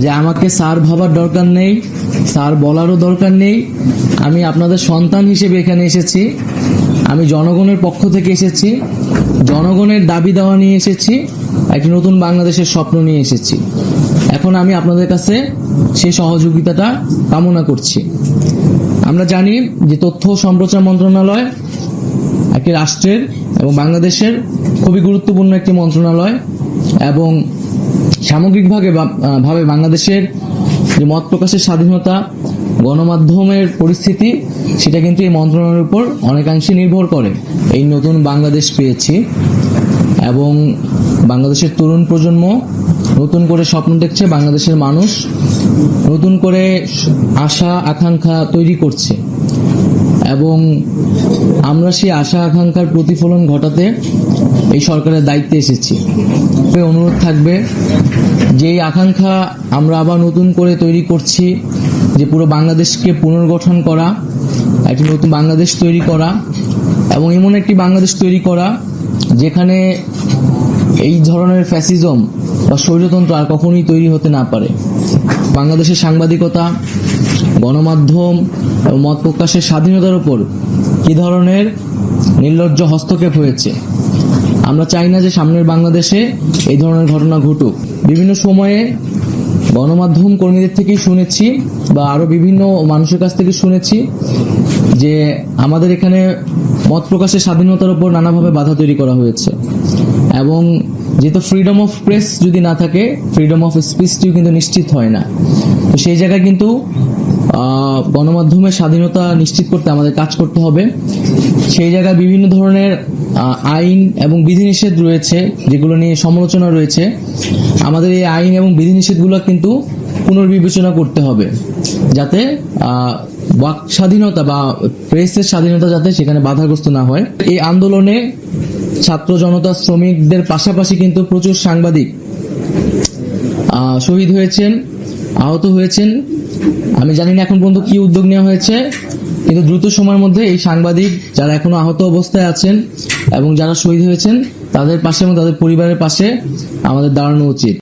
যে আমাকে স্যার ভাবার দরকার নেই, স্যার বলারও দরকার নেই। আমি আপনাদের সন্তান হিসেবে এখানে এসেছি। আমি জনগণের পক্ষ থেকে এসেছি। জনগণের দাবি দেওয়া নিয়ে এসেছি। একটি নতুন বাংলাদেশের স্বপ্ন নিয়ে এসেছি। এখন আমি আপনাদের কাছে সেই সহযোগিতাটা কামনা করছি। আমরা জানি যে তথ্য সম্প্রচার মন্ত্রণালয় একটি রাষ্ট্রের এবং বাংলাদেশের খুবই গুরুত্বপূর্ণ একটি মন্ত্রণালয় এবং সামগ্রিকভাবে ভাবে বাংলাদেশের যে মত প্রকাশের স্বাধীনতা, গণমাধ্যমের পরিস্থিতি, সেটা কিন্তু এই মন্ত্রণালয়ের উপর অনেকাংশে নির্ভর করে। এই নতুন বাংলাদেশ পেয়েছি এবং বাংলাদেশের তরুণ প্রজন্ম নতুন করে স্বপ্ন দেখছে বাংলাদেশের মানুষ নতুন করে আশা, আকাঙ্ক্ষা তৈরি করছে। এবং আমরা সেই আশা, আকাঙ্ক্ষার প্রতিফলন ঘটাতে এই সরকারের দায়িত্বে এসেছি। অনুরোধ থাকবে যে এই আকাঙ্ক্ষা আমরা আবার নতুন করে তৈরি করছি, যে পুরো বাংলাদেশকে পুনর্গঠন করা, একটি নতুন বাংলাদেশ তৈরি করা এবং এমন একটি বাংলাদেশ তৈরি করা যেখানে এই ধরনের ফ্যাসিজম বা স্বৈরতন্ত্র আর কখনোই তৈরি হতে না পারে। বাংলাদেশের সাংবাদিকতা, গণমাধ্যম মত প্রকাশের স্বাধীনতার উপর কি ধরনের নির্লজ্জ হস্তক্ষেপ হয়েছে? আমরা চাই না যে সামনের বাংলাদেশে এই ধরনের ঘটনা ঘটুক। বিভিন্ন সময়ে গণমাধ্যম কর্মীদের থেকেই শুনেছি বা আরও বিভিন্ন মানুষের কাছ থেকে শুনেছি যে আমাদের এখানে মত প্রকাশের স্বাধীনতার উপর নানাভাবে বাধা তৈরি করা হয়েছে। এবং যেহেতু ফ্রিডম অফ প্রেস যদি না থাকে ফ্রিডম অফ স্পিচটিও কিন্তু নিশ্চিত হয় না। তো সেই জায়গায় কিন্তু গণমাধ্যমের স্বাধীনতা নিশ্চিত করতে আমাদের কাজ করতে হবে। সেই জায়গায় বিভিন্ন ধরনের আইন এবং বিধিনিষেধ রয়েছে, যেগুলো নিয়ে সমালোচনা রয়েছে। আমাদের এই আইন এবং বিধিনিষেধগুলো কিন্তু পুনর্বিবেচনা করতে হবে, যাতে বাক স্বাধীনতা বা প্রেসের স্বাধীনতা যাতে সেখানে বাধাগ্রস্ত না হয়। এই আন্দোলনে ছাত্র জনতা, শ্রমিকদের পাশাপাশি কিন্তু প্রচুর সাংবাদিক শহীদ হয়েছেন, আহত হয়েছেন। আমি জানি না এখন পর্যন্ত কি উদ্যোগ নেওয়া হয়েছে, কিন্তু দ্রুত সময়ের মধ্যে এই সাংবাদিক যারা এখনও আহত অবস্থায় আছেন এবং যারা শহীদ হয়েছেন, তাদের পাশে এবং তাদের পরিবারের পাশে আমাদের দাঁড়ানো উচিত।